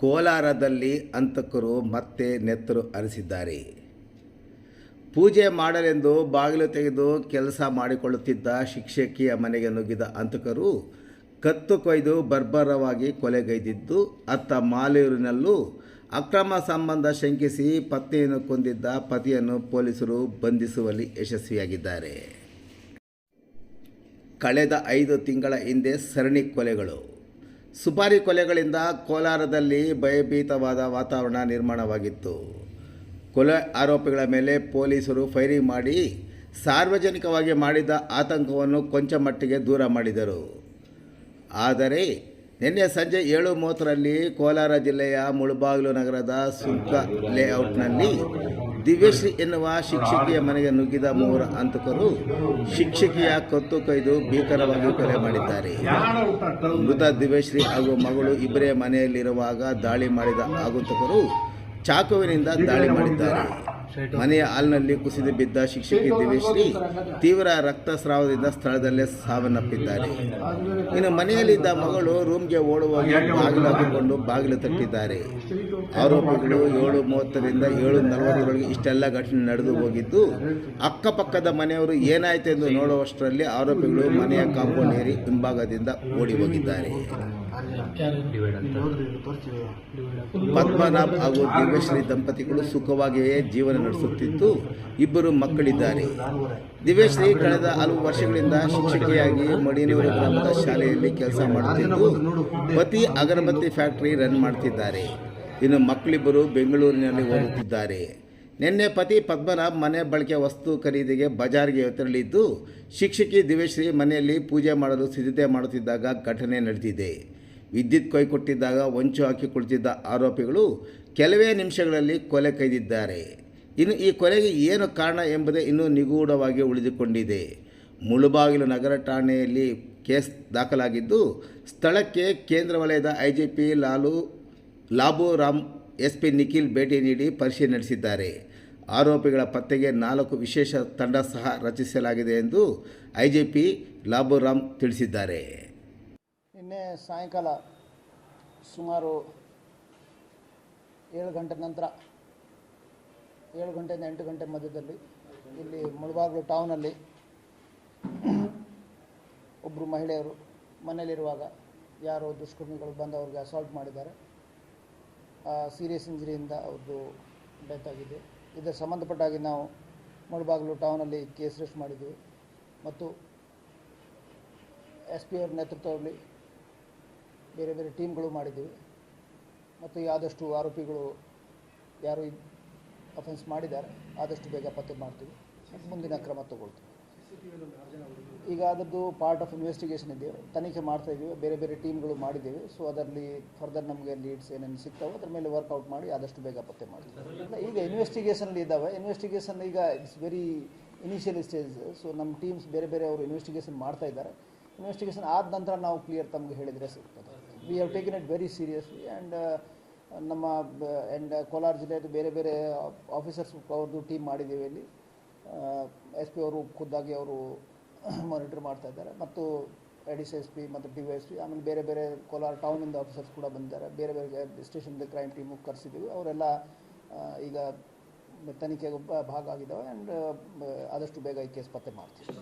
ಕೋಲಾರದಲ್ಲಿ ಅಂತಕರು ಮತ್ತೆ ನೆತ್ತರು ಹರಿಸಿದ್ದಾರೆ ಪೂಜೆ ಮಾಡಲೆಂದು ಬಾಗಿಲು ತೆಗೆದು ಕೆಲಸ ಮಾಡಿಕೊಳ್ಳುತ್ತಿದ್ದ ಶಿಕ್ಷಕಿಯ ಮನೆಗೆ ನುಗ್ಗಿದ ಅಂತಕರು ಕತ್ತು ಕೊಯ್ದು ಬರ್ಬರವಾಗಿ ಕೊಲೆಗೈದಿದ್ದು, ಅತ್ತ ಮಾಲೂರಿನಲ್ಲೂ ಅಕ್ರಮ ಸಂಬಂಧ ಶಂಕಿಸಿ ಪತ್ನಿಯನ್ನು ಕೊಂದಿದ್ದ ಪತಿಯನ್ನು ಪೊಲೀಸರು ಬಂಧಿಸುವಲ್ಲಿ ಯಶಸ್ವಿಯಾಗಿದ್ದಾರೆ. ಕಳೆದ ಐದು ತಿಂಗಳ ಹಿಂದೆ ಸರಣಿ ಕೊಲೆಗಳು. ಸುಪಾರಿ ಕೊಲೆಗಳಿಂದ ಕೋಲಾರದಲ್ಲಿ ಭಯಭೀತವಾದ ವಾತಾವರಣ ನಿರ್ಮಾಣವಾಗಿತ್ತು. ಕೊಲೆ ಆರೋಪಿಗಳ ಮೇಲೆ ಪೊಲೀಸರು ಫೈರಿಂಗ್ ಮಾಡಿ ಸಾರ್ವಜನಿಕವಾಗಿ ಮಾಡಿದ ಆತಂಕವನ್ನು ಕೊಂಚ ಮಟ್ಟಿಗೆ ದೂರ ಮಾಡಿದರು. ಆದರೆ ನಿನ್ನೆ ಸಂಜೆ ಏಳು ಮೂವತ್ತರಲ್ಲಿ ಕೋಲಾರ ಜಿಲ್ಲೆಯ ಮುಳಬಾಗಿಲು ನಗರದ ಸುಂಕ ಲೇಔಟ್ನಲ್ಲಿ ದಿವ್ಯಶ್ರೀ ಎನ್ನುವ ಶಿಕ್ಷಕಿಯ ಮನೆಗೆ ನುಗ್ಗಿದ ಮೂವರು ಹಂತಕರು ಶಿಕ್ಷಕಿಯ ಕತ್ತು ಕೈದು ಭೀಕರವಾಗಿ ಕೊಲೆ ಮಾಡಿದ್ದಾರೆ. ಮೃತ ದಿವ್ಯಶ್ರೀ ಹಾಗೂ ಮಗಳು ಇಬ್ಬರೇ ಮನೆಯಲ್ಲಿರುವಾಗ ದಾಳಿ ಮಾಡಿದ ಆಗುಂತಕರು ಚಾಕುವಿನಿಂದ ದಾಳಿ ಮಾಡಿದ್ದಾರೆ. ಮನೆಯ ಹಾಲ್ನಲ್ಲಿ ಕುಸಿದು ಬಿದ್ದ ಶಿಕ್ಷಕಿ ದಿವ್ಯಶ್ರೀ ತೀವ್ರ ರಕ್ತಸ್ರಾವದಿಂದ ಸ್ಥಳದಲ್ಲೇ ಸಾವನ್ನಪ್ಪಿದ್ದಾರೆ. ಇನ್ನು ಮನೆಯಲ್ಲಿದ್ದ ಮಗಳು ರೂಮ್ಗೆ ಓಡುವಾಗ ಬಾಗಿಲು ಹಾಕಿಕೊಂಡು ಬಾಗಿಲು ತಟ್ಟಿದ್ದಾರೆ. ಆರೋಪಿಗಳು ಏಳು ಮೂವತ್ತರಿಂದ ಏಳು ನಲವತ್ತರೊಳಗೆ ಇಷ್ಟೆಲ್ಲ ಘಟನೆ ನಡೆದು ಹೋಗಿದ್ದು ಅಕ್ಕಪಕ್ಕದ ಮನೆಯವರು ಏನಾಯಿತು ಎಂದು ನೋಡುವಷ್ಟರಲ್ಲಿ ಆರೋಪಿಗಳು ಮನೆಯ ಕಾಂಪೌಂಡ್ ಏರಿ ಹಿಂಭಾಗದಿಂದ ಓಡಿ ಹೋಗಿದ್ದಾರೆ. ಪದ್ಮನಾಭ್ ಹಾಗೂ ದಿವ್ಯಶ್ರೀ ದಂಪತಿಗಳು ಸುಖವಾಗಿಯೇ ಜೀವನ ನಡೆಸುತ್ತಿದ್ದು ಇಬ್ಬರು ಮಕ್ಕಳಿದ್ದಾರೆ. ದಿವ್ಯಶ್ರೀ ಕಳೆದ ಹಲವು ವರ್ಷಗಳಿಂದ ಶಿಕ್ಷಕಿಯಾಗಿ ಮಡಿನೂರು ಗ್ರಾಮದ ಶಾಲೆಯಲ್ಲಿ ಕೆಲಸ ಮಾಡುತ್ತಿದ್ದು ಪತಿ ಅಗರಬತ್ತಿ ಫ್ಯಾಕ್ಟರಿ ರನ್ ಮಾಡ್ತಿದ್ದಾರೆ. ಇನ್ನು ಮಕ್ಕಳಿಬ್ಬರು ಬೆಂಗಳೂರಿನಲ್ಲಿ ಓದುತ್ತಿದ್ದಾರೆ. ನಿನ್ನೆ ಪತಿ ಪದ್ಮನಾಭ್ ಮನೆ ಬಳಕೆ ವಸ್ತು ಖರೀದಿಗೆ ಬಜಾರ್ಗೆ ತೆರಳಿದ್ದು, ಶಿಕ್ಷಕಿ ದಿವ್ಯಶ್ರೀ ಮನೆಯಲ್ಲಿ ಪೂಜೆ ಮಾಡಲು ಸಿದ್ಧತೆ ಮಾಡುತ್ತಿದ್ದಾಗ ಘಟನೆ ನಡೆದಿದೆ. ವಿದ್ಯುತ್ ಕೈ ಕೊಟ್ಟಿದ್ದಾಗ ಹೊಂಚು ಹಾಕಿ ಕುಳಿತಿದ್ದ ಆರೋಪಿಗಳು ಕೆಲವೇ ನಿಮಿಷಗಳಲ್ಲಿ ಕೊಲೆ ಕೈದಿದ್ದಾರೆ. ಇನ್ನು ಈ ಕೊಲೆಗೆ ಏನು ಕಾರಣ ಎಂಬುದೇ ಇನ್ನೂ ನಿಗೂಢವಾಗಿ ಉಳಿದುಕೊಂಡಿದೆ. ಮುಳುಬಾಗಿಲು ನಗರ ಠಾಣೆಯಲ್ಲಿ ಕೇಸ್ ದಾಖಲಾಗಿದ್ದು, ಸ್ಥಳಕ್ಕೆ ಕೇಂದ್ರ ವಲಯದ I G P Lalu, Labhu Ram S P Nikhil ಭೇಟಿ ನೀಡಿ ಪರಿಶೀಲನೆ ನಡೆಸಿದ್ದಾರೆ. ಆರೋಪಿಗಳ ಪತ್ತೆಗೆ ನಾಲ್ಕು ವಿಶೇಷ ತಂಡ ಸಹ ರಚಿಸಲಾಗಿದೆ ಎಂದು ಐ ಜಿ ಪಿ ಲಾಬುರಾಮ್ ತಿಳಿಸಿದ್ದಾರೆ. ನಿನ್ನೆ ಸಾಯಂಕಾಲ ಸುಮಾರು ಏಳು ಗಂಟೆ ನಂತರ, ಏಳು ಗಂಟೆಯಿಂದ ಎಂಟು ಗಂಟೆ ಮಧ್ಯದಲ್ಲಿ ಇಲ್ಲಿ ಮುಳಬಾಗ್ಲು ಟೌನಲ್ಲಿ ಒಬ್ಬರು ಮಹಿಳೆಯರು ಮನೆಯಲ್ಲಿರುವಾಗ ಯಾರೋ ದುಷ್ಕರ್ಮಿಗಳು ಬಂದು ಅವ್ರಿಗೆ ಅಸಾಲ್ಟ್ ಮಾಡಿದ್ದಾರೆ. ಸೀರಿಯಸ್ ಇಂಜುರಿಯಿಂದ ಅವ್ರದ್ದು ಡೆತ್ ಆಗಿದೆ. ಇದರ ಸಂಬಂಧಪಟ್ಟಾಗಿ ನಾವು ಮುಳಬಾಗ್ಲು ಟೌನಲ್ಲಿ ಕೇಸ್ ರಿಜಿಸ್ಟರ್ ಮಾಡಿದ್ದೀವಿ ಮತ್ತು ಎಸ್ ಪಿ ಅವ್ರ ನೇತೃತ್ವದಲ್ಲಿ ಬೇರೆ ಬೇರೆ ಟೀಮ್ಗಳು ಮಾಡಿದ್ದೀವಿ. ಮತ್ತು ಆದಷ್ಟು ಆರೋಪಿಗಳು ಯಾರು ಅಫೆನ್ಸ್ ಮಾಡಿದ್ದಾರೆ, ಆದಷ್ಟು ಬೇಗ ಪತ್ತೆ ಮಾಡ್ತೀವಿ. ಮುಂದಿನ ಕ್ರಮ ತಗೊಳ್ತೀವಿ. ಈಗ ಅದರದ್ದು ಪಾರ್ಟ್ ಆಫ್ ಇನ್ವೆಸ್ಟಿಗೇಷನ್ ಇದೆ. ತನಿಖೆ ಮಾಡ್ತಾ ಇದ್ದೀವಿ. ಬೇರೆ ಬೇರೆ ಟೀಮ್ಗಳು ಮಾಡಿದ್ದೀವಿ. ಸೊ ಅದರಲ್ಲಿ ಫರ್ದರ್ ನಮಗೆ ಲೀಡ್ಸ್ ಏನೇನು ಸಿಗ್ತಾವೆ ಅದ್ರ ಮೇಲೆ ವರ್ಕೌಟ್ ಮಾಡಿ ಆದಷ್ಟು ಬೇಗ ಪತ್ತೆ ಮಾಡ್ತೀವಿ. ಈಗ ಇನ್ವೆಸ್ಟಿಗೇಷನ್ಲಿ ಇದ್ದಾವೆ. ಇನ್ವೆಸ್ಟಿಗೇಷನ್ ಈಗ it's very initial stage so ನಮ್ಮ ಟೀಮ್ಸ್ ಬೇರೆ ಬೇರೆ ಅವರು ಇನ್ವೆಸ್ಟಿಗೇಷನ್ ಮಾಡ್ತಾ ಇದ್ದಾರೆ. ಇನ್ವೆಸ್ಟಿಗೇಷನ್ ಆದ ನಂತರ ನಾವು ಕ್ಲಿಯರ್ ತಮಗೆ ಹೇಳಿದರೆ ಸಿಗ್ತದೆ. We have taken it very seriously and ನಮ್ಮ ಆ್ಯಂಡ್ ಕೋಲಾರ ಜಿಲ್ಲೆಯದು ಬೇರೆ ಬೇರೆ ಆಫೀಸರ್ಸ್ ಅವ್ರದ್ದು ಟೀಮ್ ಮಾಡಿದ್ದೀವಿ ಇಲ್ಲಿ. ಎಸ್ ಪಿ ಅವರು ಖುದ್ದಾಗಿ ಅವರು ಮಾನಿಟರ್ ಮಾಡ್ತಾ ಇದ್ದಾರೆ. ಮತ್ತು ಎಡಿಸ್ ಎಸ್ ಪಿ ಮತ್ತು ಡಿ ವೈ ಎಸ್ ಪಿ ಆಮೇಲೆ ಬೇರೆ ಬೇರೆ ಕೋಲಾರ ಟೌನಿಂದ ಆಫೀಸರ್ಸ್ ಕೂಡ ಬಂದಿದ್ದಾರೆ. ಬೇರೆ ಬೇರೆ ಸ್ಟೇಷನ್ದು ಕ್ರೈಮ್ ಟೀಮು ಕರೆಸಿದ್ದೀವಿ. ಅವರೆಲ್ಲ ಈಗ ತನಿಖೆಗೆ ಭಾಗ ಆಗಿದ್ದಾವೆ ಆ್ಯಂಡ್ ಆದಷ್ಟು ಬೇಗ ಈ ಕೇಸ್ ಪತ್ತೆ ಮಾಡ್ತೀವಿ.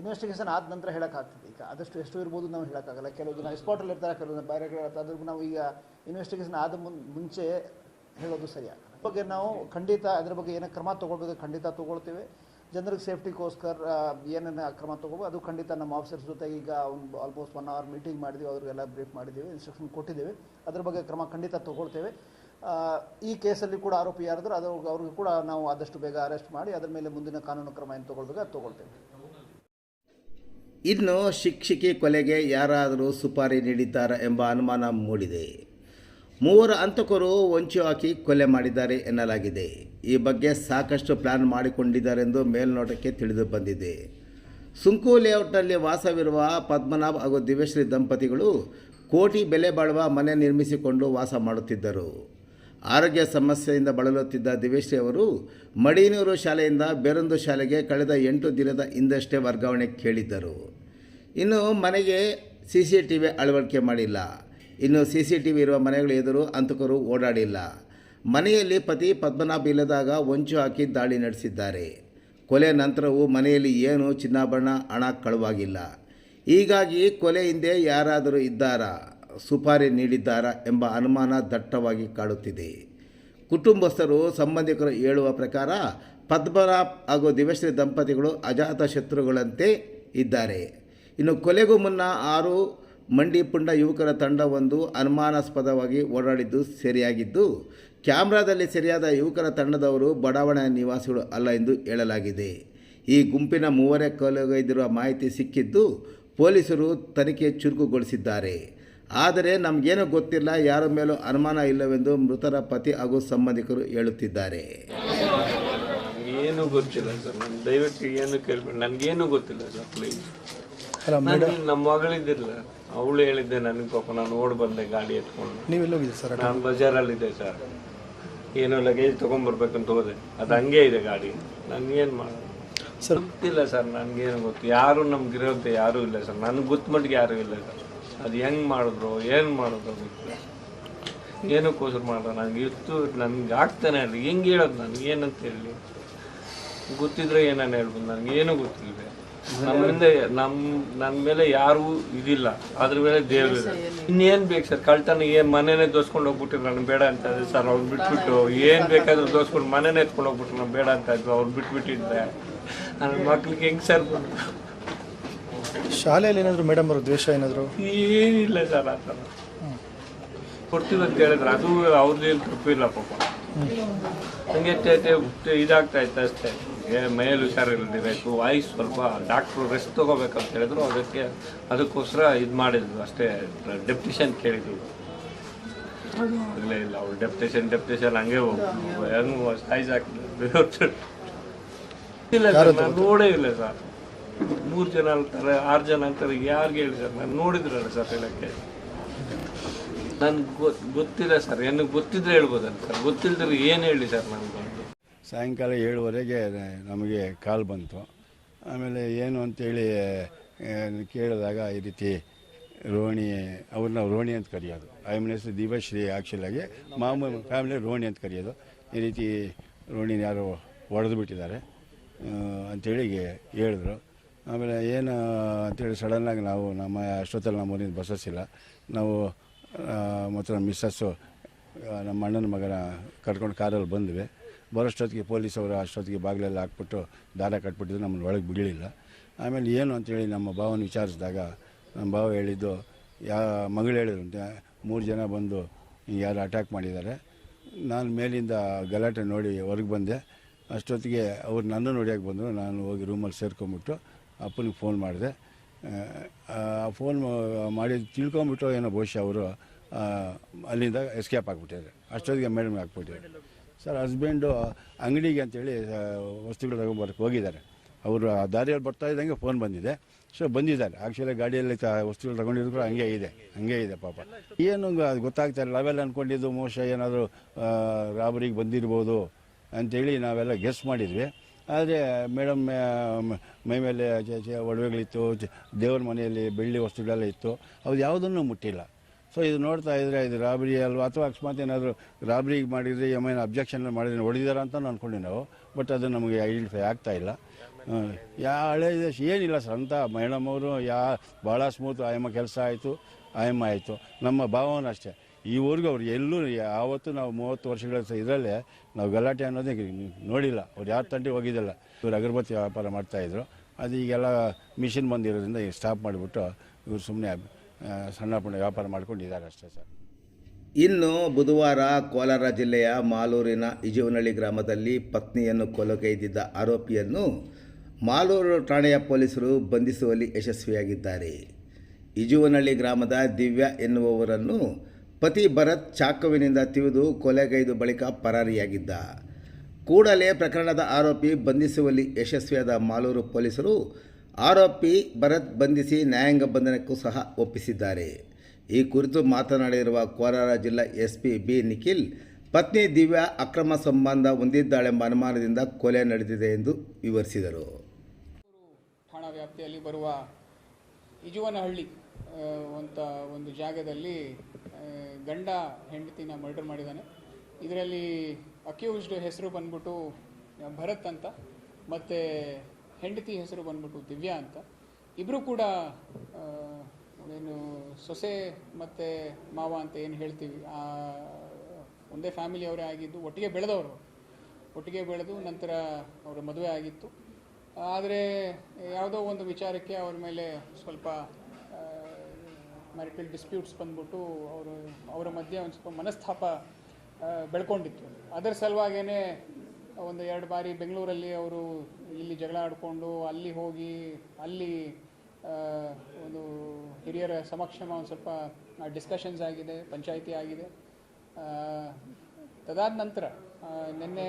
ಇನ್ವೆಸ್ಟಿಗೇಷನ್ ಆದ ನಂತರ ಹೇಳೋಕ್ಕಾಗ್ತದೆ. ಈಗ ಆದಷ್ಟು ಎಷ್ಟು ಇರ್ಬೋದು ನಾವು ಹೇಳೋಕ್ಕಾಗಲ್ಲ. ಕೆಲವು ಜನ ಸ್ಪಾಟಲ್ಲಿ ಇರ್ತಾರೆ ಕೆಲವು ಜನ ಬೇರೆ ಕಡೆ ಇರ್ತಾರೆ. ಅದ್ರ ನಾವು ಈಗ ಇನ್ವೆಸ್ಟಿಗೇಷನ್ ಆದ ಮುನ್, ಮುಂಚೆ ಹೇಳೋದು ಸರಿಯಾಗಲ್ಲ ಬಗ್ಗೆ ನಾವು ಖಂಡಿತ ಅದ್ರ ಬಗ್ಗೆ ಏನೋ ಕ್ರಮ ತೊಗೊಳ್ಬೇಕು ಖಂಡಿತ ತೊಗೊಳ್ತೇವೆ. ಜನರಿಗೆ ಸೇಫ್ಟಿಗೋಸ್ಕರ ಏನೇನು ಕ್ರಮ ತೊಗೋಬೋದು ಅದು ಖಂಡಿತ ನಮ್ಮ ಆಫೀಸರ್ಸ್ ಜೊತೆಗೆ ಈಗ ಒಂದು ಆಲ್ಮೋಸ್ಟ್ ಒನ್ ಅವರ್ ಮೀಟಿಂಗ್ ಮಾಡಿದ್ದೀವಿ ಅವ್ರಿಗೆಲ್ಲ ಬ್ರೀಫ್ ಮಾಡಿದ್ದೀವಿ ಇನ್ಸ್ಟ್ರಕ್ಷನ್ ಕೊಟ್ಟಿದ್ದೇವೆ. ಅದ್ರ ಬಗ್ಗೆ ಕ್ರಮ ಖಂಡಿತ ತೊಗೊಳ್ತೇವೆ. ಈ ಕೇಸಲ್ಲಿ ಕೂಡ ಆರೋಪಿ ಯಾರಾದರೂ ಅದು ಅವ್ರಿಗೆ ಕೂಡ ನಾವು ಆದಷ್ಟು ಬೇಗ ಅರೆಸ್ಟ್ ಮಾಡಿ, ಅದರ ಮೇಲೆ ಮುಂದಿನ ಕಾನೂನು ಕ್ರಮ ಏನು ತೊಗೊಳ್ಬೇಕು ಅದು ತೊಗೊಳ್ತೇವೆ. ಇನ್ನು ಶಿಕ್ಷಕಿ ಕೊಲೆಗೆ ಯಾರಾದರೂ ಸುಪಾರಿ ನೀಡಿದ್ದಾರಾ ಎಂಬ ಅನುಮಾನ ಮೂಡಿದೆ. ಮೂವರು ಹಂತಕರು ಹೊಂಚು ಹಾಕಿ ಕೊಲೆ ಮಾಡಿದ್ದಾರೆ ಎನ್ನಲಾಗಿದೆ. ಈ ಬಗ್ಗೆ ಸಾಕಷ್ಟು ಪ್ಲಾನ್ ಮಾಡಿಕೊಂಡಿದ್ದಾರೆಂದು ಮೇಲ್ನೋಟಕ್ಕೆ ತಿಳಿದು ಬಂದಿದೆ. ಸುಂಕು ಲೇಔಟ್ನಲ್ಲಿ ವಾಸವಿರುವ ಪದ್ಮನಾಭ್ ಹಾಗೂ ದಿವ್ಯಶ್ರೀ ದಂಪತಿಗಳು ಕೋಟಿ ಬೆಲೆ ಬಾಳುವ ಮನೆ ನಿರ್ಮಿಸಿಕೊಂಡು ವಾಸ ಮಾಡುತ್ತಿದ್ದರು. ಆರೋಗ್ಯ ಸಮಸ್ಯೆಯಿಂದ ಬಳಲುತ್ತಿದ್ದ ದಿವ್ಯಶ್ರೀ ಅವರು, ಮಡಿನೂರು ಶಾಲೆಯಿಂದ ಬೇರೊಂದು ಶಾಲೆಗೆ ಕಳೆದ ಎಂಟು ದಿನದ ಹಿಂದಷ್ಟೇ ವರ್ಗಾವಣೆ ಕೇಳಿದ್ದರು. ಇನ್ನು ಮನೆಗೆ ಸಿ ಸಿ ಟಿ ವಿ ಅಳವಡಿಕೆ ಮಾಡಿಲ್ಲ. ಇನ್ನು ಸಿ ಸಿ ಟಿ ವಿ ಇರುವ ಮನೆಗಳ ಎದುರು ಅಂತಕರು ಓಡಾಡಿಲ್ಲ. ಮನೆಯಲ್ಲಿ ಪತಿ ಪದ್ಮನಾಭ ಇಲ್ಲದಾಗ ಹೊಂಚು ಹಾಕಿ ದಾಳಿ ನಡೆಸಿದ್ದಾರೆ. ಕೊಲೆ ನಂತರವೂ ಮನೆಯಲ್ಲಿ ಏನು ಚಿನ್ನಾಭರಣ, ಹಣ ಕಳುವಾಗಿಲ್ಲ. ಹೀಗಾಗಿ ಕೊಲೆ ಹಿಂದೆ ಯಾರಾದರೂ ಇದ್ದಾರಾ? ಸುಪಾರಿ ನೀಡಿದ್ದಾರಾ ಎಂಬ ಅನುಮಾನ ದಟ್ಟವಾಗಿ ಕಾಡುತ್ತಿದೆ. ಕುಟುಂಬಸ್ಥರು ಸಂಬಂಧಿಕರು ಹೇಳುವ ಪ್ರಕಾರ ಪದ್ಮನಾಭ್ ಹಾಗೂ ದಿವಶ್ರೀ ದಂಪತಿಗಳು ಅಜಾತ ಶತ್ರುಗಳಂತೆ ಇದ್ದಾರೆ. ಇನ್ನು ಕೊಲೆಗೂ ಮುನ್ನ ಆರು ಮಂಡಿಪುಂಡ ಯುವಕರ ತಂಡವೊಂದು ಅನುಮಾನಾಸ್ಪದವಾಗಿ ಓಡಾಡಿದ್ದು ಸರಿಯಾಗಿದ್ದು, ಕ್ಯಾಮ್ರಾದಲ್ಲಿ ಸರಿಯಾದ ಯುವಕರ ತಂಡದವರು ಬಡಾವಣೆ ನಿವಾಸಿಗಳು ಅಲ್ಲ ಎಂದು ಹೇಳಲಾಗಿದೆ. ಈ ಗುಂಪಿನ ಮೂವರೇ ಕೊಲೆಗೈದಿರುವ ಮಾಹಿತಿ ಸಿಕ್ಕಿದ್ದು ಪೊಲೀಸರು ತನಿಖೆ ಚುರುಕುಗೊಳಿಸಿದ್ದಾರೆ. ಆದರೆ ನಮಗೇನೂ ಗೊತ್ತಿಲ್ಲ ಯಾರ ಮೇಲೂ ಅನುಮಾನ ಇಲ್ಲವೆಂದು ಮೃತರ ಪತಿ ಹಾಗೂ ಸಂಬಂಧಿಕರು ಹೇಳುತ್ತಿದ್ದಾರೆ. ಏನು ಗೊತ್ತಿಲ್ಲ ಸರ್ ನಾನು ದಯವಿಟ್ಟು ಏನು ಕೇಳ್ಬೇಡಿ ನನಗೇನು ಗೊತ್ತಿಲ್ಲ ಸರ್ ಪ್ಲೀಸ್ ನಮ್ಮ ಮಗಳಿದ್ದಿಲ್ಲ ಅವಳು ಹೇಳಿದ್ದೆ ನನಗೆ ಪಾಪ ನಾನು ಓಡ್ ಬಂದೆ ಗಾಡಿ ಎತ್ಕೊಂಡು. ನೀವೆಲ್ಲ ಸರ್ ನಾನು ಬಜಾರಲ್ಲಿದ್ದೆ ಸರ್. ಏನೋ ಲಗೇಜ್ ತೊಗೊಂಬರ್ಬೇಕಂತ ಹೋದೆ ಅದು ಹಂಗೆ ಇದೆ ಗಾಡಿ ನನಗೇನು ಏನು ಮಾಡೋದು ಸರ್. ಗೊತ್ತಿಲ್ಲ ಸರ್ ನನಗೇನು ಗೊತ್ತು ಯಾರು ನಮ್ಗಿರೋದು ಯಾರೂ ಇಲ್ಲ ಸರ್ ನನಗೆ ಗೊತ್ತ ಮಟ್ಟಿಗೆ ಯಾರೂ ಇಲ್ಲ ಸರ್. ಅದು ಹೆಂಗ್ ಮಾಡಿದ್ರು ಏನು ಮಾಡಿದ್ರು ಗೊತ್ತಿಲ್ಲ. ಏನಕ್ಕೋಸ್ಕರ ಮಾಡ್ರ ನನಗೆ ಇತ್ತು ನನಗೆ ಆಗ್ತಾನೆ ಇಲ್ಲ ಹೆಂಗೆ ಹೇಳೋದು ನನಗೆ ಏನಂತ ಹೇಳಿ. ಗೊತ್ತಿದ್ರೆ ಏನಾನ ಹೇಳ್ಬೋದು? ನನಗೆ ಏನು ಗೊತ್ತಿಲ್ಲ ನಮ್ಮಿಂದ ನಮ್ಮ ನನ್ನ ಮೇಲೆ ಯಾರೂ ಇದಿಲ್ಲ. ಅದ್ರ ಮೇಲೆ ದೇವರು ಇಲ್ಲ ಇನ್ನೇನು ಬೇಕು ಸರ್? ಕಳ್ತನ ಏನು ಮನೆನೇ ದೋಸ್ಕೊಂಡು ಹೋಗ್ಬಿಟ್ರು? ನಾನು ಬೇಡ ಅಂತ ಇದ್ದೆ ಸರ್. ಅವ್ರು ಬಿಟ್ಬಿಟ್ಟು ಏನು ಬೇಕಾದ್ರೂ ದೋಸ್ಕೊಂಡು ಮನೆನೇ ಎತ್ಕೊಂಡು ಹೋಗ್ಬಿಟ್ರು? ನಾನು ಬೇಡ ಅಂತ ಇದ್ವಿ ಅವ್ರು ಬಿಟ್ಬಿಟ್ಟಿದ್ದೆ. ನನ್ನ ಮಕ್ಳಿಗೆ ಹೆಂಗೆ ಸರ್ ಶಾಲೆಯಲ್ಲಿ ಏನಾದರೂ ಮೇಡಮ್ ಅವರು ದ್ವೇಷ ಏನಾದರೂ? ಏನಿಲ್ಲ ಸರ್ ಆ ಥರ. ಕೊಡ್ತೀವಿ ಅಂತ ಹೇಳಿದ್ರೆ. ಅದು ಅವ್ರದ್ದೇನು ತಪ್ಪಿಲ್ಲ ಪಾಪ. ಹಂಗೆ ಇದಾಗ್ತಾ ಇತ್ತು ಅಷ್ಟೇ. ಏ ಮೈಯಲ್ಲಿ ಹುಷಾರಿಲ್ಲದಿರಬೇಕು ವಾಯ್ಸ್ ಸ್ವಲ್ಪ ಡಾಕ್ಟ್ರು ರೆಸ್ಟ್ ತೊಗೋಬೇಕಂತ ಹೇಳಿದ್ರು. ಅದಕ್ಕೆ ಅದಕ್ಕೋಸ್ಕರ ಇದು ಮಾಡಿದ್ವಿ. ಅಷ್ಟೇ ಡೆಪ್ಟಿಷನ್ ಕೇಳಿದ್ವಿ. ಇಲ್ಲ ಇಲ್ಲ ಅವ್ರು ಡೆಪ್ಟೇಷನ್ ಡೆಪ್ಟೇಷನ್ ಹಂಗೆ ಹೋಗ್ಬಿಟ್ಟು ಏನು ಇಲ್ಲ ಸರ್ ನಾನು ನೋಡೇ ಇಲ್ಲ ಸರ್. ಮೂರು ಜನ ಅಂತಾರೆ, ಆರು ಜನ ಅಂತಾರೆ, ಯಾರಿಗೆ ಹೇಳಿ ಸರ್? ನಾನು ನೋಡಿದ್ರಲ್ಲ ಸರ್ ಹೇಳಕ್ಕೆ. ನನ್ಗೆ ಗೊತ್ತಿಲ್ಲ ಸರ್. ಏನು ಗೊತ್ತಿದ್ರೆ ಹೇಳ್ಬೋದಲ್ಲ ಸರ್. ಗೊತ್ತಿಲ್ಲದ್ರೆ ಏನು ಹೇಳಿ ಸರ್ ನನಗೆ ಸಾಯಂಕಾಲ ಏಳುವರೆಗೆ ನಮಗೆ ಕಾಲ್ ಬಂತು. ಆಮೇಲೆ ಏನು ಅಂತೇಳಿ ಕೇಳಿದಾಗ ಈ ರೀತಿ ರೋಹಿಣಿ ಅವ್ರನ್ನ ರೋಹಿಣಿ ಅಂತ ಕರೆಯೋದು. ಐ ಮೀನ್ ಹೆಸರು ದಿವಶ್ರೀ ಆ್ಯಕ್ಚುಲಾಗಿ ಮಾಮೂಲಿ ಫ್ಯಾಮಿಲಿ ರೋಹಿಣಿ ಅಂತ ಕರೆಯೋದು. ಈ ರೀತಿ ರೋಹಿಣಿನ ಯಾರು ಹೊಡೆದು ಬಿಟ್ಟಿದ್ದಾರೆ ಅಂಥೇಳಿ ಹೇಳಿದ್ರು. ಆಮೇಲೆ ಏನು, ಅಂತೇಳಿ ಸಡನ್ನಾಗಿ ನಾವು ನಮ್ಮ ಅಷ್ಟೊತ್ತಲ್ಲಿ ನಮ್ಮ ಬಸ್ಸಸ್ ಇಲ್ಲ ನಾವು ಮತ್ತು ನಮ್ಮ ಮಿಸ್ಸಸ್ಸು ನಮ್ಮ ಅಣ್ಣನ ಮಗನ ಕರ್ಕೊಂಡು ಕಾರಲ್ಲಿ ಬಂದ್ವಿ. ಬರೋಷ್ಟೊತ್ತಿಗೆ ಪೊಲೀಸವರು ಅಷ್ಟೊತ್ತಿಗೆ ಬಾಗಿಲೆಲ್ಲ ಹಾಕ್ಬಿಟ್ಟು ದಾರ ಕಟ್ಬಿಟ್ಟಿದ್ರು, ನಮ್ಮನ್ನು ಒಳಗೆ ಬಿಡಲಿಲ್ಲ. ಆಮೇಲೆ ಏನು ಅಂತೇಳಿ ನಮ್ಮ ಭಾವನ ವಿಚಾರಿಸಿದಾಗ, ನಮ್ಮ ಭಾವ ಹೇಳಿದ್ದು, ಯಾ, ಮಗಳು ಹೇಳಿದ್ರಂತೆ ಮೂರು ಜನ ಬಂದು ಯಾರು ಅಟ್ಯಾಕ್ ಮಾಡಿದ್ದಾರೆ. ನಾನು ಮೇಲಿಂದ ಗಲಾಟೆ ನೋಡಿ ಹೊರಗೆ ಬಂದೆ. ಅಷ್ಟೊತ್ತಿಗೆ ಅವ್ರು ನನ್ನ ನೋಡಿಯಾಗಿ ಬಂದರು, ನಾನು ಹೋಗಿ ರೂಮಲ್ಲಿ ಸೇರ್ಕೊಂಬಿಟ್ಟು ಅಪ್ಪನಿಗೆ ಫೋನ್ ಮಾಡಿದೆ. ಆ ಫೋನ್ ಮಾಡಿ ತಿಳ್ಕೊಂಬಿಟ್ಟು ಏನೋ ಬಹುಶಃ ಅವರು ಅಲ್ಲಿಂದ ಎಸ್ಕೇಪ್ ಆಗಿಬಿಟ್ಟಿದ್ದಾರೆ. ಅಷ್ಟೊತ್ತಿಗೆ ಮೇಡಮ್ಗೆ ಹಾಕ್ಬಿಟ್ಟಿದ್ದಾರೆ ಸರ್ ಹಸ್ಬೆಂಡು ಅಂಗಡಿಗೆ ಅಂತೇಳಿ ವಸ್ತುಗಳು ತಗೊಂಬರಕ್ಕೆ ಹೋಗಿದ್ದಾರೆ. ಅವರು ಆ ದಾರಿಯಲ್ಲಿ ಬರ್ತಾ ಇದ್ದಂಗೆ ಫೋನ್ ಬಂದಿದೆ. ಸೊ ಬಂದಿದ್ದಾರೆ. ಆ್ಯಕ್ಚುಲಿ ಗಾಡಿಯಲ್ಲಿ ತ, ವಸ್ತುಗಳು ತಗೊಂಡಿದ್ರು ಕೂಡ ಹಂಗೆ ಇದೆ. ಹಂಗೆ ಇದೆ ಪಾಪ. ಏನು ಅದು ಗೊತ್ತಾಗ್ತಾ ಇಲ್ಲ. ನಾವೆಲ್ಲ ಅಂದ್ಕೊಂಡಿದ್ದು ಮೋಶ ಏನಾದರೂ ರಾಬರಿಗೆ ಬಂದಿರ್ಬೋದು ಅಂಥೇಳಿ ನಾವೆಲ್ಲ ಗೆಸ್ ಮಾಡಿದ್ವಿ. ಆದರೆ ಮೇಡಮ್ ಮೈ ಮೇಲೆ ಒಡವೆಗಳಿತ್ತು ದೇವ್ರ ಮನೆಯಲ್ಲಿ ಬೆಳ್ಳಿ ವಸ್ತುಗಳೆಲ್ಲ ಇತ್ತು ಅವ್ರು ಯಾವುದನ್ನು ಮುಟ್ಟಿಲ್ಲ. ಸೊ ಇದು ನೋಡ್ತಾ ಇದ್ರೆ ಇದು ರಾಬರಿ ಅಲ್ವಾ? ಅಥವಾ ಅಕಸ್ಮಾತ್ ಏನಾದರೂ ರಾಬರಿ ಮಾಡಿದರೆ ಏನು ಅಬ್ಜೆಕ್ಷನ್ ಮಾಡಿದ್ರೆ ಹೊಡಿದಾರ ಅಂತ ಅಂದ್ಕೊಂಡ್ವಿ ನಾವು ಬಟ್ ಅದು ನಮಗೆ ಐಡೆಂಟಿಫೈ ಆಗ್ತಾ ಇಲ್ಲ. ಯಾ, ಹಳೆ ದೇಶ ಏನಿಲ್ಲ ಸರ್, ಅಂತ ಮೇಡಮ್ ಅವರು, ಯಾ ಭಾಳ ಸ್ಮೂತ್ ಆಯಮ್ಮ ಕೆಲಸ ಆಯಿತು, ಆಯಮ್ಮ ಆಯಿತು. ನಮ್ಮ ಭಾವನ ಅಷ್ಟೇ. ಈವರೆಗೂ ಅವ್ರು ಎಲ್ಲೂ ಯಾವತ್ತು ನಾವು ಮೂವತ್ತು ವರ್ಷಗಳ ಇದರಲ್ಲೇ ನಾವು ಗಲಾಟೆ ಅನ್ನೋದೇ ನೋಡಿಲ್ಲ. ಅವ್ರು ಯಾರು ತಂಟೆ ಹೋಗಿದ್ದಿಲ್ಲ. ಇವರು ಅಗರಬತ್ತಿ ವ್ಯಾಪಾರ ಮಾಡ್ತಾಯಿದ್ರು ಅದು ಈಗೆಲ್ಲ ಮಿಷಿನ್ ಬಂದಿರೋದ್ರಿಂದ ಈಗ ಸ್ಟಾಪ್ ಮಾಡಿಬಿಟ್ಟು ಇವರು ಸುಮ್ಮನೆ ಸಣ್ಣ ಪುಣ್ಣ ವ್ಯಾಪಾರ ಮಾಡ್ಕೊಂಡಿದ್ದಾರೆ ಅಷ್ಟೇ ಸರ್. ಇನ್ನು ಬುಧವಾರ ಕೋಲಾರ ಜಿಲ್ಲೆಯ ಮಾಲೂರಿನ ಇಜುವನಹಳ್ಳಿ ಗ್ರಾಮದಲ್ಲಿ ಪತ್ನಿಯನ್ನು ಕೊಲೆಗೈದಿದ್ದ ಆರೋಪಿಯನ್ನು ಮಾಲೂರು ಠಾಣೆಯ ಪೊಲೀಸರು ಬಂಧಿಸುವಲ್ಲಿ ಯಶಸ್ವಿಯಾಗಿದ್ದಾರೆ. ಇಜುವನಹಳ್ಳಿ ಗ್ರಾಮದ ದಿವ್ಯಾ ಎನ್ನುವವರನ್ನು ಪತಿ ಭರತ್ ಚಾಕುವಿನಿಂದ ತಿವಿದು ಕೊಲೆಗೈದು ಬಳಿಕ ಪರಾರಿಯಾಗಿದ್ದ. ಕೂಡಲೇ ಪ್ರಕರಣದ ಆರೋಪಿ ಬಂಧಿಸುವಲ್ಲಿ ಯಶಸ್ವಿಯಾದ ಮಾಲೂರು ಪೊಲೀಸರು ಆರೋಪಿ ಭರತ್ ಬಂಧಿಸಿ ನ್ಯಾಯಾಂಗ ಬಂಧನಕ್ಕೂ ಸಹ ಒಪ್ಪಿಸಿದ್ದಾರೆ. ಈ ಕುರಿತು ಮಾತನಾಡಿರುವ ಕೋಲಾರ ಜಿಲ್ಲಾ ಎಸ್ ಪಿ ಬಿ ನಿಖಿಲ್, ಪತ್ನಿ ದಿವ್ಯಾ ಅಕ್ರಮ ಸಂಬಂಧ ಹೊಂದಿದ್ದಾಳೆಂಬ ಅನುಮಾನದಿಂದ ಕೊಲೆ ನಡೆದಿದೆ ಎಂದು ವಿವರಿಸಿದರು. ಠಾಣಾ ವ್ಯಾಪ್ತಿಯಲ್ಲಿ ಬರುವ ಇಜುವನಹಳ್ಳಿ ಅಂತ ಒಂದು ಜಾಗದಲ್ಲಿ ಗಂಡ ಹೆಂಡತಿನ ಮರ್ಡರ್ ಮಾಡಿದ್ದಾನೆ. ಇದರಲ್ಲಿ ಅಕ್ಯೂಸ್ಡ್ ಹೆಸರು ಬಂದ್ಬಿಟ್ಟು ಭರತ್ ಅಂತ, ಮತ್ತು ಹೆಂಡತಿ ಹೆಸರು ಬಂದ್ಬಿಟ್ಟು ದಿವ್ಯಾ ಅಂತ. ಇಬ್ಬರು ಕೂಡ ಏನು ಸೊಸೆ ಮತ್ತು ಮಾವ ಅಂತ ಏನು ಹೇಳ್ತೀವಿ ಒಂದೇ ಫ್ಯಾಮಿಲಿಯವರೇ ಆಗಿದ್ದು, ಒಟ್ಟಿಗೆ ಬೆಳೆದವರು. ಒಟ್ಟಿಗೆ ಬೆಳೆದು ನಂತರ ಅವರ ಮದುವೆ ಆಗಿತ್ತು. ಆದರೆ ಯಾವುದೋ ಒಂದು ವಿಚಾರಕ್ಕೆ ಅವ್ರ ಮೇಲೆ ಸ್ವಲ್ಪ ಮ್ಯಾರಿಟಲ್ ಡಿಸ್ಪ್ಯೂಟ್ಸ್ ಬಂದ್ಬಿಟ್ಟು ಅವರು ಅವರ ಮಧ್ಯೆ ಒಂದು ಸ್ವಲ್ಪ ಮನಸ್ತಾಪ ಬೆಳ್ಕೊಂಡಿತ್ತು. ಅದರ ಸಲುವಾಗೇ ಒಂದು ಎರಡು ಬಾರಿ ಬೆಂಗಳೂರಲ್ಲಿ ಅವರು ಇಲ್ಲಿ ಜಗಳ ಆಡಿಕೊಂಡು ಅಲ್ಲಿ ಹೋಗಿ, ಅಲ್ಲಿ ಒಂದು ಹಿರಿಯರ ಸಮಕ್ಷಮ ಒಂದು ಸ್ವಲ್ಪ ಡಿಸ್ಕಷನ್ಸ್ ಆಗಿದೆ, ಪಂಚಾಯಿತಿ ಆಗಿದೆ. ತದಾದ ನಂತರ ನಿನ್ನೆ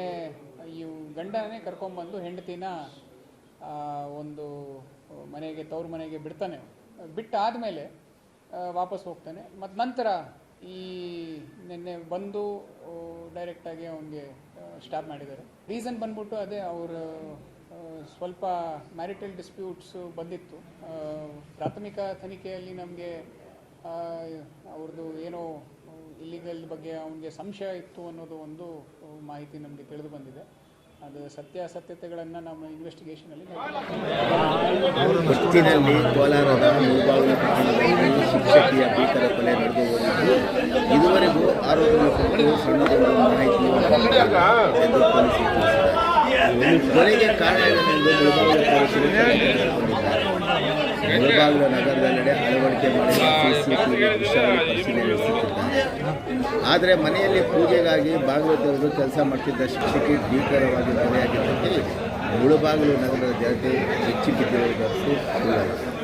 ಈ ಗಂಡನೇ ಕರ್ಕೊಂಬಂದು ಹೆಂಡತಿನ ಒಂದು ಮನೆಗೆ, ತವ್ರ ಮನೆಗೆ ಬಿಡ್ತಾನೆ. ಬಿಟ್ಟಾದಮೇಲೆ ವಾಪಸ್ ಹೋಗ್ತಾನೆ. ಮತ್ತು ನಂತರ ಈ ನಿನ್ನೆ ಬಂದು ಡೈರೆಕ್ಟಾಗಿ ಅವನಿಗೆ ಸ್ಟಾಪ್ ಮಾಡಿದ್ದಾರೆ. ರೀಸನ್ ಬಂದ್ಬಿಟ್ಟು ಅದೇ ಅವರ ಸ್ವಲ್ಪ ಮ್ಯಾರಿಟಲ್ ಡಿಸ್ಪ್ಯೂಟ್ಸ್ ಬಂದಿತ್ತು. ಪ್ರಾಥಮಿಕ ತನಿಖೆಯಲ್ಲಿ ನಮಗೆ ಅವ್ರದ್ದು ಏನೋ ಇಲ್ಲಿಗಲ್ ಬಗ್ಗೆ ಅವನಿಗೆ ಸಂಶಯ ಇತ್ತು ಅನ್ನೋದು ಒಂದು ಮಾಹಿತಿ ನಮಗೆ ತಿಳಿದು ಬಂದಿದೆ. ಅದು ಸತ್ಯಾಸತ್ಯತೆಗಳನ್ನು ನಮ್ಮ ಇನ್ವೆಸ್ಟಿಗೇಷನಲ್ಲಿ ಒಟ್ಟಿನಲ್ಲಿ ಕೋಲಾರದ ಮುಳಬಾಗಿಲು ಪಟ್ಟಣದಲ್ಲಿ ಶಿಕ್ಷಕಿಯ ಭೀಕರ ಕೊಲೆ ನಡೆದು ಹೋಗಿದ್ದು, ಇದುವರೆಗೂ ಆರೋಪಿಗಳ ಕುರಿತು ಸಣ್ಣದೊಂದು ಮಾಹಿತಿ ಎಂದು ಪೊಲೀಸರು ಕೊಲೆಗೆ ಕಾರಣವೇನೆಂದು ಮುಳಬಾಗಿಲು ಪೊಲೀಸರು ಮುಳಬಾಗಿಲು ನಗರದಲ್ಲಿ ಅಳವಡಿಕೆ ಮಾಡಿದ ಆದರೆ ಮನೆಯಲ್ಲಿ ಪೂಜೆಗಾಗಿ ಬಾಗಿಲು ತೆರೆದು ಕೆಲಸ ಮಾಡ್ತಿದ್ದ ಶಿಕ್ಷಕಿ ಭೀಕರವಾಗಿ ಕೊಲೆಯಾಗಿದ್ದಕ್ಕೆ ಮುಳುಬಾಗಿಲು ನಗರದ ಜನತೆ ಹೆಚ್ಚು ಸುಳ್ಳಲ್ಲ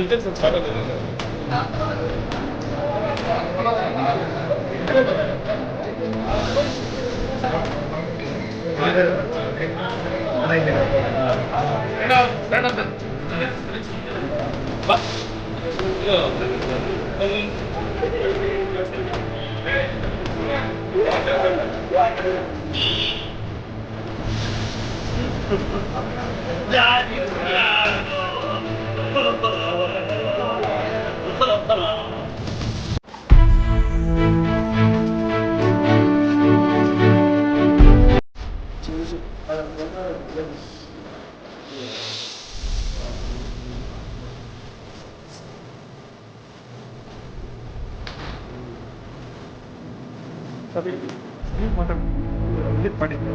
안 돼서 잘안 되는 거야. ಮಾತಾಡಿ ನೀವು ಮಾತಾಡಿ ಮಾಡಿದ್ದು